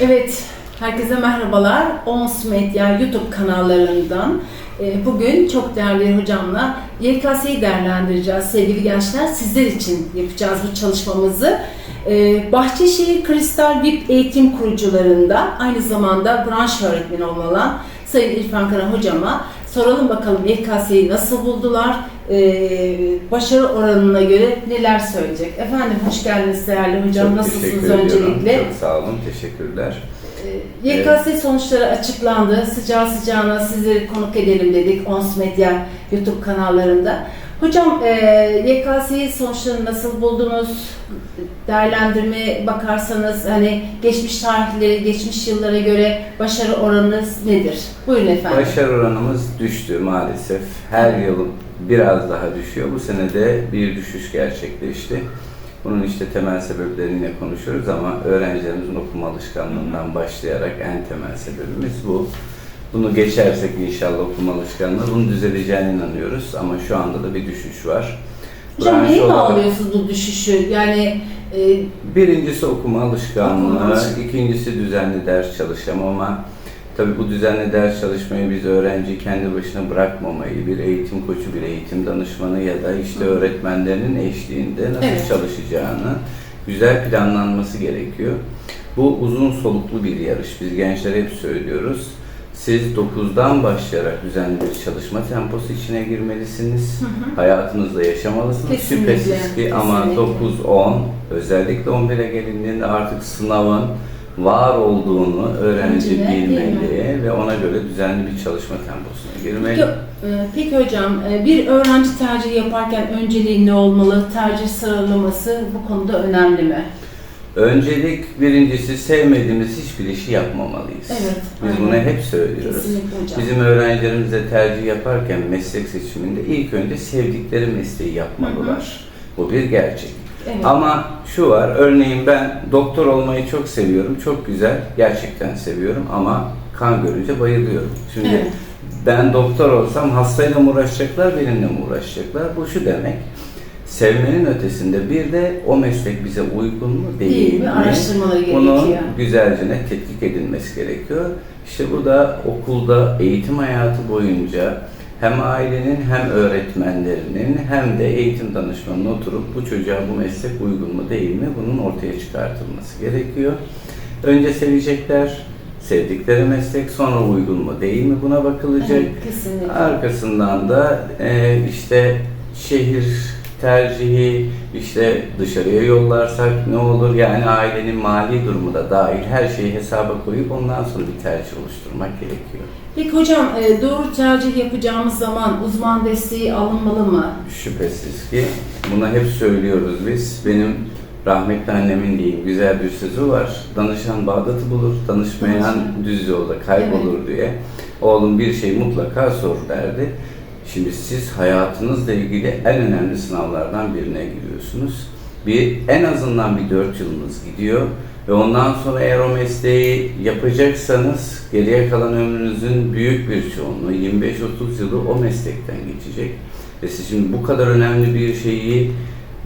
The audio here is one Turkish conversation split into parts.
Evet, herkese merhabalar. Ons Medya YouTube kanallarından e, bugün çok değerli hocamla YKS'yi değerlendireceğiz sevgili gençler. Sizler için yapacağız bu çalışmamızı. E, Bahçeşehir Kristal VIP eğitim kurucularında aynı zamanda branş öğretmeni olan Sayın İrfan Kara hocama soralım bakalım YKS'yi nasıl buldular, e, başarı oranına göre neler söyleyecek. Efendim hoş geldiniz değerli hocam. Çok Nasılsınız öncelikle? Çok sağ olun, teşekkürler. Ee, YKS sonuçları açıklandı. Sıcağı sıcağına sizleri konuk edelim dedik Ons Medya YouTube kanallarında. Hocam e, YKS sonuçlarını nasıl buldunuz? Değerlendirme bakarsanız hani geçmiş tarihleri, geçmiş yıllara göre başarı oranınız nedir? Buyurun efendim. Başarı oranımız düştü maalesef. Her yıl biraz daha düşüyor. Bu sene de bir düşüş gerçekleşti. Bunun işte temel sebeplerini konuşuyoruz ama öğrencilerimizin okuma alışkanlığından başlayarak en temel sebebimiz bu. Bunu geçersek inşallah okuma alışkanlığı bunun düzeleceğine inanıyoruz ama şu anda da bir düşüş var. Hocam neye olarak- bağlıyorsunuz bu düşüşü? Yani e, Birincisi okuma alışkanlığı, Okuma alışkanlığı. ikincisi düzenli ders çalışamama. Tabii bu düzenli ders çalışmayı biz öğrenci kendi başına bırakmamayı, bir eğitim koçu, bir eğitim danışmanı ya da işte öğretmenlerinin eşliğinde nasıl Evet. çalışacağını güzel planlanması gerekiyor. Bu uzun soluklu bir yarış. Biz gençlere hep söylüyoruz. Siz 9'dan başlayarak düzenli bir çalışma temposu içine girmelisiniz. Hayatınızda yaşamalısınız. Kesinlikle, Şüphesiz ki ama kesinlikle. 9 10 özellikle 11'e gelindiğinde artık sınavın var olduğunu öğrenci değil bilmeli ve ona göre düzenli bir çalışma temposuna girmeli. Peki, e, peki hocam, e, bir öğrenci tercihi yaparken önceliği ne olmalı? Tercih sıralaması bu konuda önemli mi? Öncelik birincisi sevmediğimiz hiçbir işi yapmamalıyız. Evet, Biz aynen. bunu hep söylüyoruz. Bizim öğrencilerimiz de tercih yaparken meslek seçiminde ilk önce sevdikleri mesleği yapmalılar. Bu bir gerçek. Evet. Ama şu var, örneğin ben doktor olmayı çok seviyorum, çok güzel, gerçekten seviyorum ama kan görünce bayılıyorum. Şimdi Evet. ben doktor olsam hastayla mı uğraşacaklar, benimle mi uğraşacaklar? Bu şu demek, sevmenin ötesinde bir de o meslek bize uygun mu, değil, Değil mi? mi? Araştırmaları Bunun gerekiyor. güzelce ne tetkik edilmesi gerekiyor. İşte bu da okulda eğitim hayatı boyunca hem ailenin hem öğretmenlerinin hem de eğitim danışmanının oturup bu çocuğa bu meslek uygun mu değil mi bunun ortaya çıkartılması gerekiyor. Önce sevecekler, sevdikleri meslek sonra uygun mu değil mi buna bakılacak. Evet, kesinlikle. Arkasından da e, işte şehir tercihi, işte dışarıya yollarsak ne olur yani ailenin mali durumu da dahil her şeyi hesaba koyup ondan sonra bir tercih oluşturmak gerekiyor. Peki hocam, e, doğru tercih yapacağımız zaman uzman desteği alınmalı mı? Şüphesiz ki bunu hep söylüyoruz biz. Benim rahmetli annemin diyeyim güzel bir sözü var. Danışan Bağdat'ı bulur, danışmayan düz yolda kaybolur diye. Oğlum bir şey mutlaka sor derdi. Şimdi siz hayatınızla ilgili en önemli sınavlardan birine giriyorsunuz. Bir en azından bir dört yılınız gidiyor ve ondan sonra eğer o mesleği yapacaksanız geriye kalan ömrünüzün büyük bir çoğunluğu 25-30 yılı o meslekten geçecek. Ve siz şimdi bu kadar önemli bir şeyi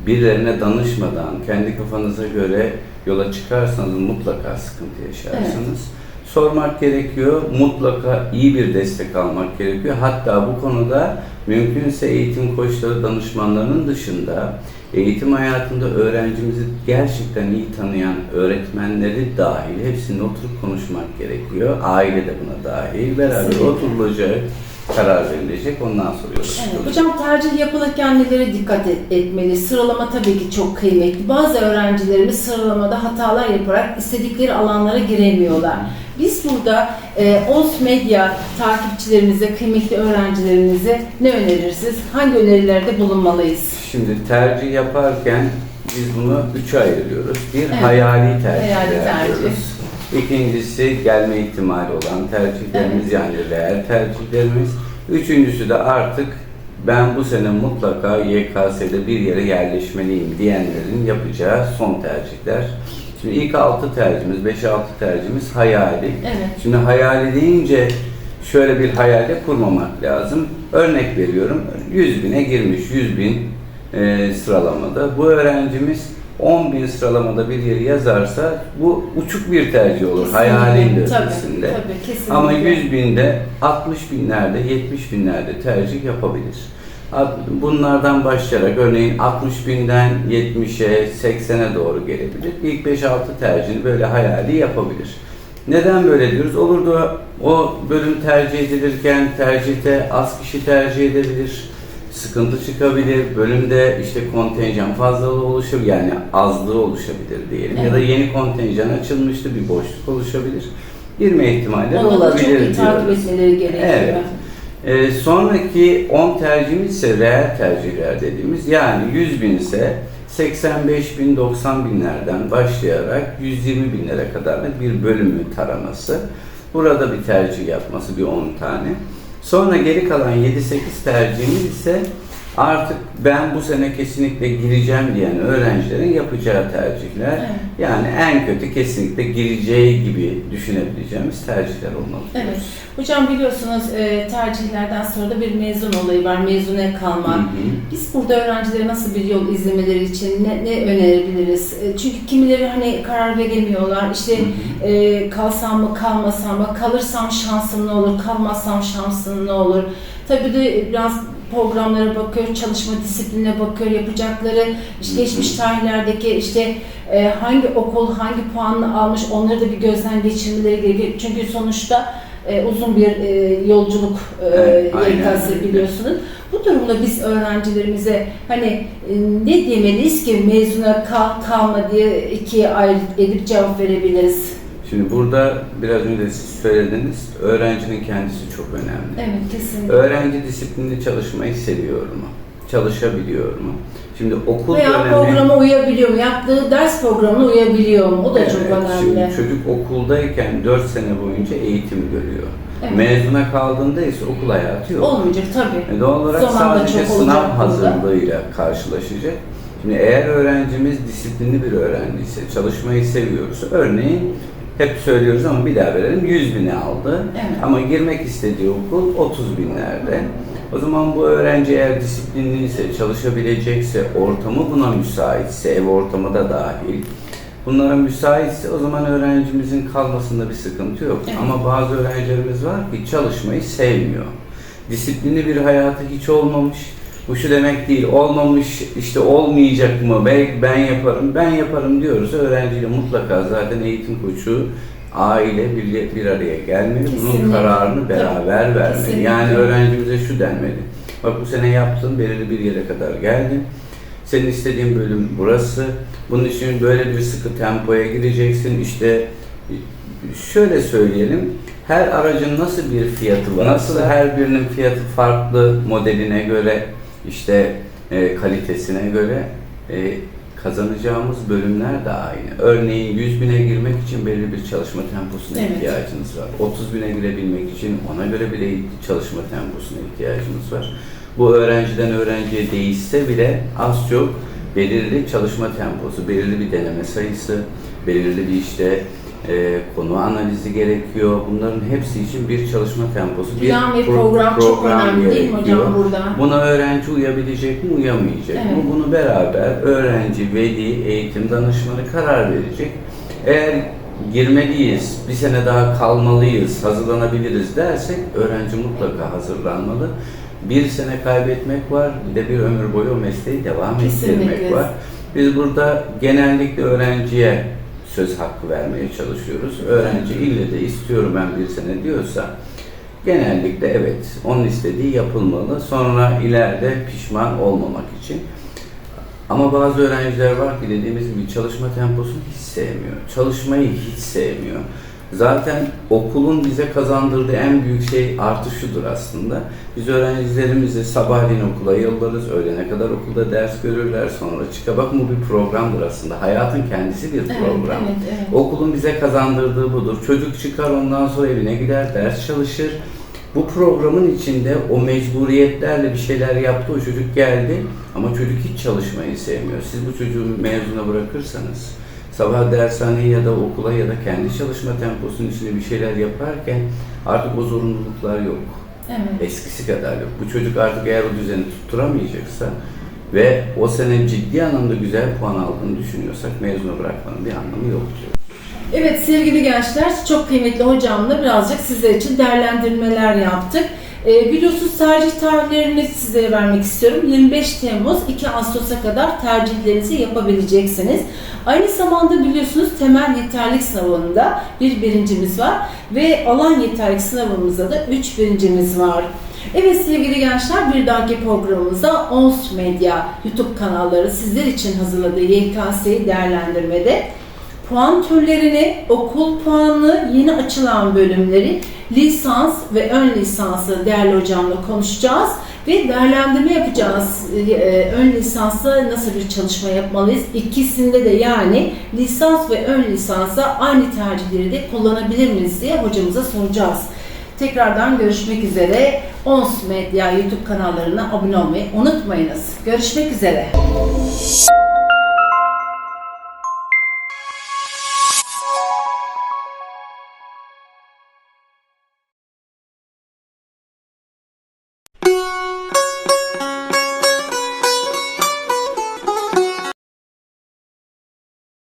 birilerine danışmadan kendi kafanıza göre yola çıkarsanız mutlaka sıkıntı yaşarsınız. Sormak gerekiyor, mutlaka iyi bir destek almak gerekiyor. Hatta bu konuda mümkünse eğitim koçları, danışmanlarının dışında eğitim hayatında öğrencimizi gerçekten iyi tanıyan öğretmenleri dahil hepsinin oturup konuşmak gerekiyor. Aile de buna dahil. Beraber Kesinlikle. oturulacak, karar verilecek. Ondan sonra Evet, hocam tercih yapılırken nelere dikkat et- etmeli? Sıralama tabii ki çok kıymetli. Bazı öğrencilerimiz sıralamada hatalar yaparak istedikleri alanlara giremiyorlar. Biz burada e, OS Medya takipçilerimize, kıymetli öğrencilerimize ne önerirsiniz? Hangi önerilerde bulunmalıyız? Şimdi tercih yaparken biz bunu üçe ayırıyoruz. Bir Evet. hayali tercih Hayali tercih. yapıyoruz. İkincisi gelme ihtimali olan tercihlerimiz Evet. yani reel tercihlerimiz. Üçüncüsü de artık ben bu sene mutlaka YKS'de bir yere yerleşmeliyim diyenlerin yapacağı son tercihler. Şimdi ilk altı tercihimiz, 5-6 tercihimiz hayali. Evet. Şimdi hayali deyince şöyle bir hayalde kurmamak lazım. Örnek veriyorum, 100 bine girmiş, 100 bin e, sıralamada. Bu öğrencimiz 10 bin sıralamada bir yeri yazarsa bu uçuk bir tercih olur Kesinlikle. hayalin de Tabii, ötesinde. tabii, kesinlikle. Ama 100 binde, 60 binlerde, 70 binlerde tercih yapabilir. Bunlardan başlayarak örneğin 60 binden 70'e, 80'e doğru gelebilir. İlk 5-6 tercihini böyle hayali yapabilir. Neden böyle diyoruz? Olur da o bölüm tercih edilirken tercihte az kişi tercih edebilir. Sıkıntı çıkabilir. Bölümde işte kontenjan fazlalığı oluşabilir. Yani azlığı oluşabilir diyelim. Ya da Evet. yeni kontenjan açılmıştı. Bir boşluk oluşabilir. Girme ihtimalleri Onları da çok olabilir iyi takip diyoruz. etmeleri gerekiyor. Evet. Ee, sonraki 10 tercihimiz ise reel tercihler dediğimiz yani 100 bin ise 85 bin 90 binlerden başlayarak 120 binlere kadar da bir bölümü taraması. Burada bir tercih yapması bir 10 tane. Sonra geri kalan 7-8 tercihimiz ise artık ben bu sene kesinlikle gireceğim diyen öğrencilerin yapacağı tercihler. Evet. Yani en kötü kesinlikle gireceği gibi düşünebileceğimiz tercihler olmalı. Evet. Hocam biliyorsunuz e, tercihlerden sonra da bir mezun olayı var. Mezune kalma. Hı hı. Biz burada öğrencilere nasıl bir yol izlemeleri için ne, ne önerebiliriz? E, Çünkü kimileri hani karar veremiyorlar. İşte e, kalsam mı kalmasam mı, kalırsam şansım ne olur, kalmazsam şansım ne olur? Tabii de biraz programlara bakıyor, çalışma disiplinine bakıyor, yapacakları işte geçmiş tarihlerdeki işte e, hangi okul hangi puanını almış onları da bir gözden geçirmeleri gerekiyor. Çünkü sonuçta e, uzun bir e, yolculuk e, Evet, YKS biliyorsunuz. Bu durumda biz öğrencilerimize hani e, ne demeliyiz ki mezuna kal kalma diye ikiye ayrı edip cevap verebiliriz. Şimdi burada biraz önce siz söylediniz, öğrencinin kendisi çok önemli. Evet kesinlikle. Öğrenci disiplinli çalışmayı seviyor mu? Çalışabiliyor mu? Şimdi okul Veya dönemi... programa uyabiliyor mu? Yaptığı ders programına uyabiliyor mu? O da çok Evet, önemli. Şimdi çocuk okuldayken 4 sene boyunca eğitim görüyor. Evet. Mezuna kaldığında ise okul hayatı yok. Olmayacak tabii. E, Doğal olarak Zaman sadece çok sınav olacak burada. hazırlığıyla karşılaşacak. Şimdi eğer öğrencimiz disiplinli bir öğrenciyse, çalışmayı seviyorsa, örneğin hep söylüyoruz ama bir daha verelim, 100 bini aldı. Evet. Ama girmek istediği okul 30 binlerde. O zaman bu öğrenci eğer disiplinliyse, çalışabilecekse, ortamı buna müsaitse, ev ortamı da dahil, bunlara müsaitse o zaman öğrencimizin kalmasında bir sıkıntı yok. Evet. Ama bazı öğrencilerimiz var ki çalışmayı sevmiyor. Disiplinli bir hayatı hiç olmamış. Bu şu demek değil, olmamış, işte olmayacak mı, belki ben yaparım, ben yaparım diyoruz. Öğrenciyle mutlaka zaten eğitim koçu, aile bir, bir araya gelmeli. Bunun kararını beraber vermeli. Kesinlikle. Yani öğrencimize şu denmeli. Bak bu sene yaptın, belirli bir yere kadar geldin. Senin istediğin bölüm burası. Bunun için böyle bir sıkı tempoya gireceksin. İşte şöyle söyleyelim. Her aracın nasıl bir fiyatı var? Nasıl her birinin fiyatı farklı modeline göre, işte e, kalitesine göre e, kazanacağımız bölümler de aynı. Örneğin 100 bine girmek için belirli bir çalışma temposuna Evet. ihtiyacınız var. 30 bine girebilmek için ona göre bir çalışma temposuna ihtiyacınız var. Bu öğrenciden öğrenciye değişse bile az çok belirli çalışma temposu, belirli bir deneme sayısı, belirli bir işte e, konu analizi gerekiyor. Bunların hepsi için bir çalışma temposu, bir Plan ve pro- program, çok önemli değil mi gerekiyor. hocam burada? Buna öğrenci uyabilecek mi, uyamayacak mı? Evet. Bunu beraber öğrenci, veli, eğitim danışmanı karar verecek. Eğer girmeliyiz, bir sene daha kalmalıyız, hazırlanabiliriz dersek öğrenci mutlaka hazırlanmalı. Bir sene kaybetmek var, bir de bir ömür boyu o mesleği devam Kesinlikle. ettirmek var. Biz burada genellikle öğrenciye söz hakkı vermeye çalışıyoruz. Öğrenci ille de istiyorum ben bir sene diyorsa genellikle evet onun istediği yapılmalı. Sonra ileride pişman olmamak için. Ama bazı öğrenciler var ki dediğimiz gibi çalışma temposunu hiç sevmiyor. Çalışmayı hiç sevmiyor. Zaten okulun bize kazandırdığı en büyük şey artı şudur aslında. Biz öğrencilerimizi sabahleyin okula yollarız, öğlene kadar okulda ders görürler, sonra çıka bak bu bir programdır aslında. Hayatın kendisi bir Evet, program. evet, evet. Okulun bize kazandırdığı budur. Çocuk çıkar ondan sonra evine gider, ders çalışır. Bu programın içinde o mecburiyetlerle bir şeyler yaptı, o çocuk geldi ama çocuk hiç çalışmayı sevmiyor. Siz bu çocuğu mezuna bırakırsanız, sabah dershaneye ya da okula ya da kendi çalışma temposunun içinde bir şeyler yaparken artık o zorunluluklar yok. Evet. Eskisi kadar yok. Bu çocuk artık eğer o düzeni tutturamayacaksa ve o sene ciddi anlamda güzel puan aldığını düşünüyorsak mezunu bırakmanın bir anlamı yok diyor. Evet sevgili gençler, çok kıymetli hocamla birazcık sizler için değerlendirmeler yaptık. Ee, biliyorsunuz tercih tarihlerini sizlere vermek istiyorum. 25 Temmuz 2 Ağustos'a kadar tercihlerinizi yapabileceksiniz. Aynı zamanda biliyorsunuz temel yeterlik sınavında bir birincimiz var ve alan yeterlik sınavımızda da 3 birincimiz var. Evet sevgili gençler bir dahaki programımızda ONS Medya YouTube kanalları sizler için hazırladığı YKS'yi değerlendirmede puan türlerini, okul puanını, yeni açılan bölümleri, lisans ve ön lisansı değerli hocamla konuşacağız ve değerlendirme yapacağız. Ee, Ön lisansta nasıl bir çalışma yapmalıyız? İkisinde de yani lisans ve ön lisansa aynı tercihleri de kullanabilir miyiz diye hocamıza soracağız. Tekrardan görüşmek üzere. ONS Medya YouTube kanallarına abone olmayı unutmayınız. Görüşmek üzere.